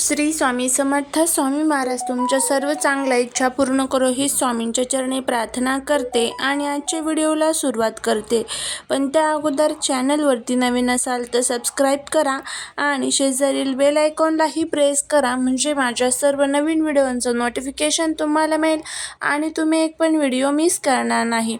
श्री स्वामी समर्थ स्वामी महाराज तुमच्या सर्व चांगल्या इच्छा पूर्ण करो ही स्वामींच्या चरणी प्रार्थना करते आणि आजच्या व्हिडिओला सुरुवात करते. पण त्या अगोदर चॅनलवरती नवीन असाल तर सबस्क्राईब करा आणि शेजारील बेल आयकॉनलाही प्रेस करा म्हणजे माझ्या सर्व नवीन व्हिडिओंचं नोटिफिकेशन तुम्हाला मिळेल आणि तुम्ही एक पण व्हिडिओ मिस करणार नाही.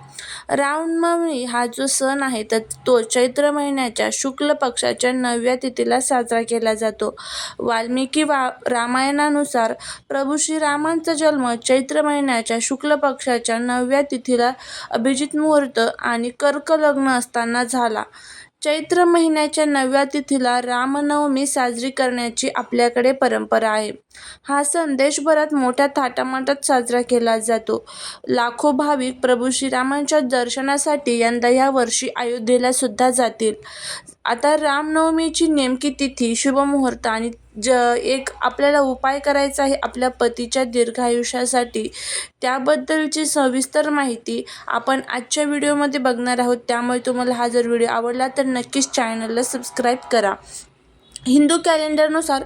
रामनवमी हा जो सण आहे तर तो चैत्र महिन्याच्या शुक्ल पक्षाच्या नवव्या तिथीला साजरा केला जातो. वाल्मिकी वा रामायणानुसार प्रभू श्रीरामांचा जन्म चैत्र महिन्याच्या शुक्ल पक्षाच्या नवव्या तिथीला अभिजित मुहूर्त आणि कर्क लग्न असताना झाला. चैत्र महिन्याच्या नवव्या तिथीला रामनवमी साजरी करण्याची आपल्याकडे परंपरा आहे. हा सण देशभरात मोठ्या थाटामाटात साजरा केला जातो. लाखो भाविक प्रभू श्रीरामांच्या दर्शनासाठी यंदा या वर्षी अयोध्येला सुद्धा जातील. आता रामनवमीची नेमकी तिथी शुभमुहूर्त आणि ज एक आपल्याला उपाय करायचा आहे आपल्या पतीच्या दीर्घायुष्यासाठी त्याबद्दलची सविस्तर माहिती आपण आजच्या व्हिडिओमध्ये बघणार आहोत. त्यामुळे तुम्हाला हा जर व्हिडिओ आवडला तर नक्कीच चॅनलला सबस्क्राईब करा. हिंदू कॅलेंडरनुसार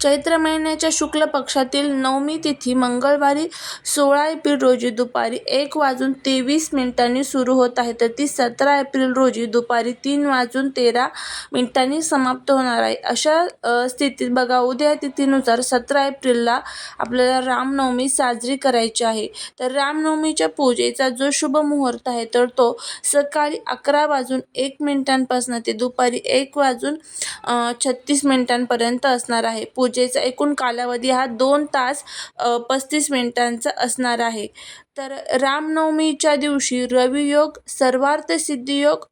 चैत्र महिन्याच्या शुक्ल पक्षातील नवमी तिथी मंगळवारी सोळा एप्रिल रोजी दुपारी एक वाजून तेवीस मिनिटांनी सुरू होत आहे. तर ती सतरा एप्रिल रोजी दुपारी तीन वाजून तेरा मिनिटांनी समाप्त होणार आहे. अशा स्थितीत बघा उद्या तिथीनुसार सतरा एप्रिलला आपल्याला रामनवमी साजरी करायची आहे. तर रामनवमीच्या पूजेचा जो शुभ मुहूर्त आहे तर तो सकाळी अकरा वाजून एक मिनिटांपासून ते दुपारी एक वाजून छत्तीस छत्तीस मिनिटांपर्यंत असणार आहे. पूजेचा एकूण कालावधी हा दोन तास पस्तीस मिनिटांचा असणार आहे. तर रामनवमीच्या दिवशी रवियोग सर्वार्थ सिद्धियोग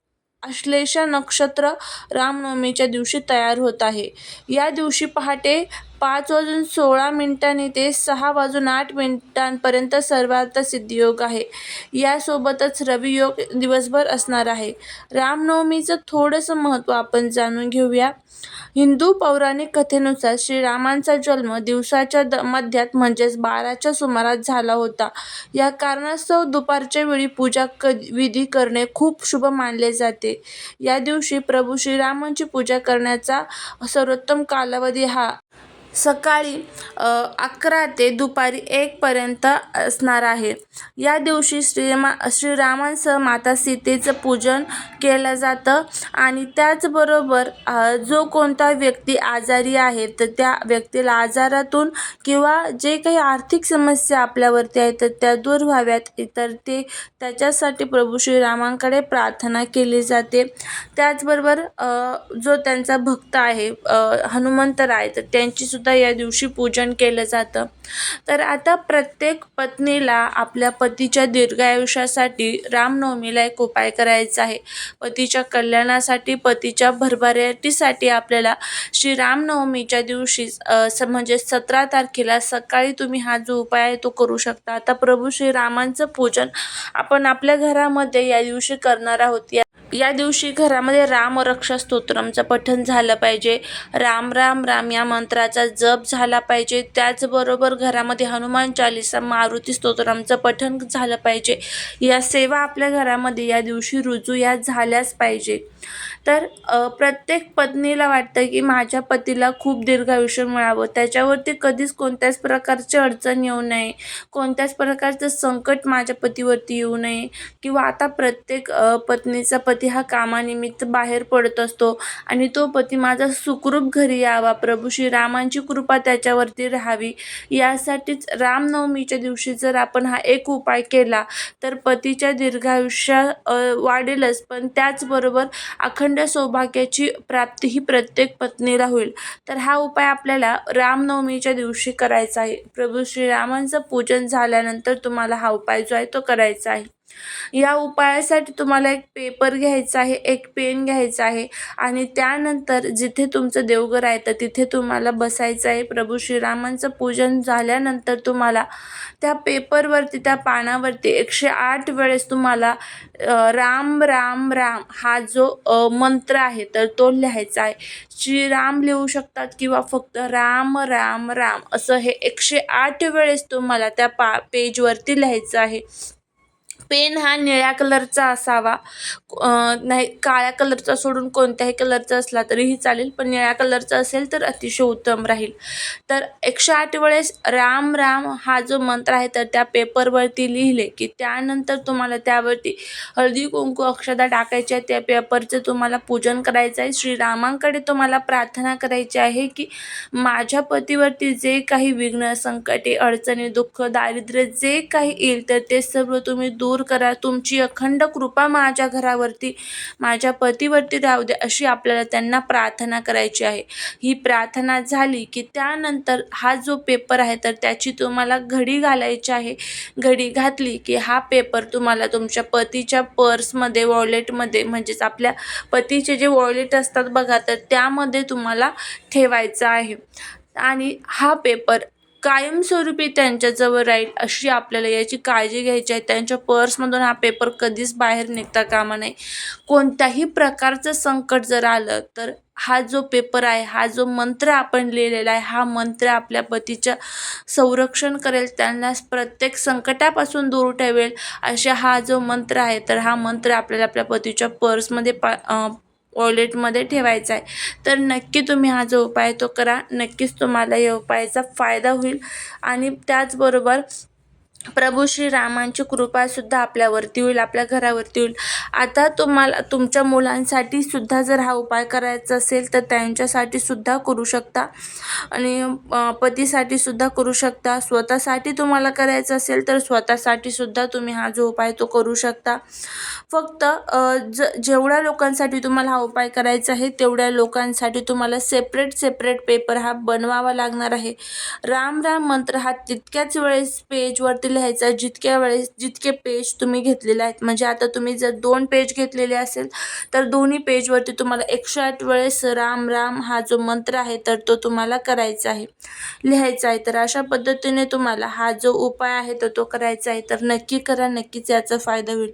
आश्लेषा नक्षत्र रामनवमीच्या दिवशी तयार होत आहे. या दिवशी पहाटे पाच वाजून सोळा मिनिटांनी ते सहा वाजून आठ मिनिटांपर्यंत सर्वार्थ सिद्धियोग आहे. यासोबतच रवियोग दिवसभर असणार आहे. रामनवमीचं थोडंसं महत्त्व आपण जाणून घेऊया. हिंदू पौराणिक कथेनुसार श्रीरामांचा जन्म दिवसाच्या द मध्यात म्हणजेच बाराच्या सुमारास झाला होता. या कारणास्तव दुपारच्या वेळी पूजा क विधी करणे खूप शुभ मानले जाते. या दिवशी प्रभू श्रीरामांची पूजा करण्याचा सर्वोत्तम कालावधी हा सकाळी अकरा ते दुपारी एकपर्यंत असणार आहे. या दिवशी श्रीमा श्रीरामांसह माता सीतेचं पूजन केलं जातं आणि त्याचबरोबर जो कोणता व्यक्ती आजारी आहे तर त्या व्यक्तीला आजारातून किंवा जे काही आर्थिक समस्या आपल्यावरती आहेत तर त्या दूर व्हाव्यात. तर ते त्याच्यासाठी प्रभू श्रीरामांकडे प्रार्थना केली जाते. त्याचबरोबर जो त्यांचा भक्त आहे हनुमंतराय तर त्यांची सुद्धा या दिवशी पूजन केलं जातं. तर आता प्रत्येक पत्नीला आपल्या पतीच्या दीर्घायुष्यासाठी रामनवमीला एक उपाय करायचा आहे. पतीच्या कल्याणासाठी पतीच्या भरभराटीसाठी आपल्याला श्री रामनवमीच्या दिवशी स म्हणजे सतरा तारखेला सकाळी तुम्ही हा जो उपाय आहे तो करू शकता. आता प्रभू श्रीरामांचं पूजन आपण आपल्या घरामध्ये या दिवशी करणार आहोत. या या दिवशी घरामध्ये रामरक्षा स्तोत्रमचं पठण झालं पाहिजे. राम राम राम या मंत्राचा जप झाला पाहिजे. त्याचबरोबर घरामध्ये हनुमान चालिसा मारुती स्तोत्रमचं पठण झालं पाहिजे. या सेवा आपल्या घरामध्ये या दिवशी रुजू या झाल्याच पाहिजे. तर प्रत्येक पत्नीला वाटतं की माझ्या पतीला खूप दीर्घायुष्य मिळावं. त्याच्यावरती कधीच कोणत्याच प्रकारची अडचण येऊ नये. कोणत्याच प्रकारचं संकट माझ्या पतीवरती येऊ नये. किंवा आता प्रत्येक पत्नीचा पती पती हा कामानिमित्त बाहेर पडत असतो आणि तो पती माझा सुखरूप घरी यावा. प्रभू श्रीरामांची कृपा त्याच्यावरती राहावी. यासाठीच रामनवमीच्या दिवशी जर आपण हा एक उपाय केला तर पतीच्या दीर्घायुष्य वाढेलच. पण त्याचबरोबर अखंड सौभाग्याची प्राप्ती ही प्रत्येक पत्नीला होईल. तर हा उपाय आपल्याला रामनवमीच्या दिवशी करायचा आहे. प्रभू श्रीरामांचं पूजन झाल्यानंतर तुम्हाला हा उपाय जो आहे तो करायचा आहे. या उपायासाठी तुम्हाला एक पेपर घ्यायचा आहे एक पेन घ्यायचा आहे आणि त्यानंतर जिथे तुमचं देवघर आहे तर तिथे तुम्हाला बसायचं आहे. प्रभू श्रीरामांचं पूजन झाल्यानंतर तुम्हाला त्या पेपरवरती त्या पानावरती एकशे आठ वेळेस तुम्हाला राम राम राम हा जो मंत्र आहे तर तो लिहायचा आहे. श्रीराम लिहू शकतात किंवा फक्त राम राम राम असं हे एकशे आठ वेळेस तुम्हाला त्या पा पेजवरती लिहायचं आहे. पेन हा निळ्या कलरचा असावा. नाही काळ्या कलरचा सोडून कोणत्याही कलरचा असला तरीही चालेल पण निळ्या कलरचा असेल तर अतिशय उत्तम राहील. तर एकशे आठ वेळेस राम राम हा जो मंत्र आहे तर त्या पेपरवरती लिहिले की त्यानंतर तुम्हाला त्यावरती हळदी कुंकू अक्षदा टाकायच्या त्या पेपरचं तुम्हाला पूजन करायचं आहे. श्रीरामांकडे तुम्हाला प्रार्थना करायची आहे की माझ्या पतीवरती जे काही विघ्न संकटे अडचणी दुःख दारिद्र्य जे काही येईल तर ते सर्व तुम्ही दूर करा. तुमची अखंड कृपा माझ्या घरावरती माझ्या पतीवरती राहू द्या अशी आपल्याला त्यांना प्रार्थना करायची आहे. ही प्रार्थना झाली की त्यानंतर हा जो पेपर आहे तर त्याची तुम्हाला घडी घालायची आहे. घडी घातली की हा पेपर तुम्हाला तुमच्या पतीच्या पर्समध्ये वॉलेटमध्ये म्हणजेच आपल्या पतीचे जे वॉलेट असतात बघा तर त्यामध्ये तुम्हाला ठेवायचा आहे. आणि हा पेपर कायमस्वरूपी त्यांच्याजवळ राहील अशी आपल्याला याची काळजी घ्यायची आहे. त्यांच्या पर्समधून हा पेपर कधीच बाहेर निघता कामा नये. कोणत्याही प्रकारचं संकट जर आलं तर हा जो पेपर आहे हा जो मंत्र आपण लिहिलेला आहे हा मंत्र आपल्या पतीच्या संरक्षण करेल त्यांना प्रत्येक संकटापासून दूर ठेवेल अशा हा जो मंत्र आहे तर हा मंत्र आपल्याला आपल्या पतीच्या पर्समध्ये पा वॉलेटमध्ये ठेवायचा आहे. तर नक्की तुम्ही हा जो उपाय तो करा. नक्कीच तुम्हाला या उपायाचा फायदा होईल. आणि त्याचबरोबर प्रभू श्रीरामांची कृपासुद्धा आपल्यावरती होईल आपल्या घरावरती होईल. आता तुम्हाला तुमच्या मुलांसाठी सुद्धा जर हा उपाय करायचा असेल तर त्यांच्यासाठी सुद्धा करू शकता. आणि पतीसाठी सुद्धा करू शकता. स्वतःसाठी तुम्हाला करायचं असेल तर स्वतःसाठी सुद्धा तुम्ही हा जो उपाय तो करू शकता. फक्त ज जेवढ्या लोकांसाठी तुम्हाला हा उपाय करायचा आहे तेवढ्या लोकांसाठी तुम्हाला सेपरेट सेपरेट पेपर हा बनवावा लागणार आहे. राम राम मंत्र हा तितक्याच वेळेस पेजवरती लिहायचा जितक्या वेळेस जितके पेज तुम्ही घेतलेले आहेत. म्हणजे आता तुम्ही जर दोन पेज घेतलेले असेल तर दोन्ही पेजवरती तुम्हाला एकशे आठ वेळेस राम राम हा जो मंत्र आहे तर तो तुम्हाला करायचा आहे. लिहायचा आहे. तर अशा पद्धतीने तुम्हाला हा जो उपाय आहे तर तो करायचा आहे. तर नक्की करा नक्कीच याचा फायदा होईल.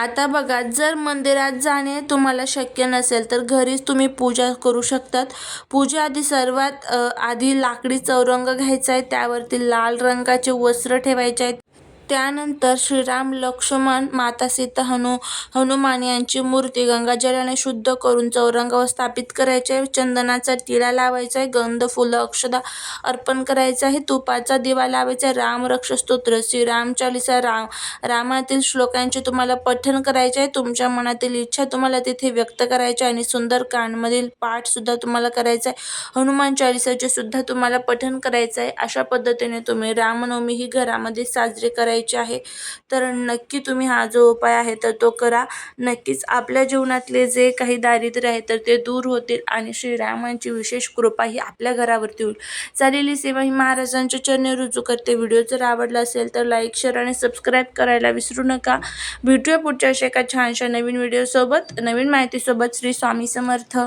आता बघा जर मंदिरात जाणे तुम्हाला शक्य नसेल तर घरीच तुम्ही पूजा करू शकतात. पूजा आधी सर्वात आधी लाकडी चौरंग घ्यायचा आहे त्यावरती लाल रंगाचे वस्त्र ठेवायचे आहेत. त्यानंतर श्रीराम लक्ष्मण माता सीता हनु हनुमान यांची मूर्ती गंगाजलाने शुद्ध करून चौरंगावर स्थापित करायचे. आहे चंदनाचा टिळा लावायचा आहे गंध फुलं अक्षदा अर्पण करायचं आहे तुपाचा दिवा लावायचा. आहे रामरक्ष स्तोत्र श्रीराम चालिसा राम रामातील श्लोकांचे तुम्हाला पठण करायचे आहे तुमच्या मनातील इच्छा तुम्हाला तिथे व्यक्त करायची आहे आणि सुंदरकांडमधील पाठसुद्धा तुम्हाला करायचा. आहे हनुमान चालिसाचे सुद्धा तुम्हाला पठण करायचं. आहे अशा पद्धतीने तुम्ही रामनवमी ही घरामध्ये साजरी करायची. आहे. तर नक्की तुम्ही हा जो उपाय आहे तर तो करा. नक्कीच आपल्या जीवनातले जे काही दारिद्र्य आहे तर ते दूर होतील आणि श्रीरामांची विशेष कृपा ही आपल्या घरावरती होईल. चालेली सेवा ही महाराजांच्या चरणी रुजू करते. व्हिडिओ जर आवडला असेल तर लाईक शेअर आणि सबस्क्राईब करायला विसरू नका. भेटूया पुढच्या अशा एका छानशा नवीन व्हिडिओसोबत. नवीन माहितीसोबत श्री स्वामी समर्थ.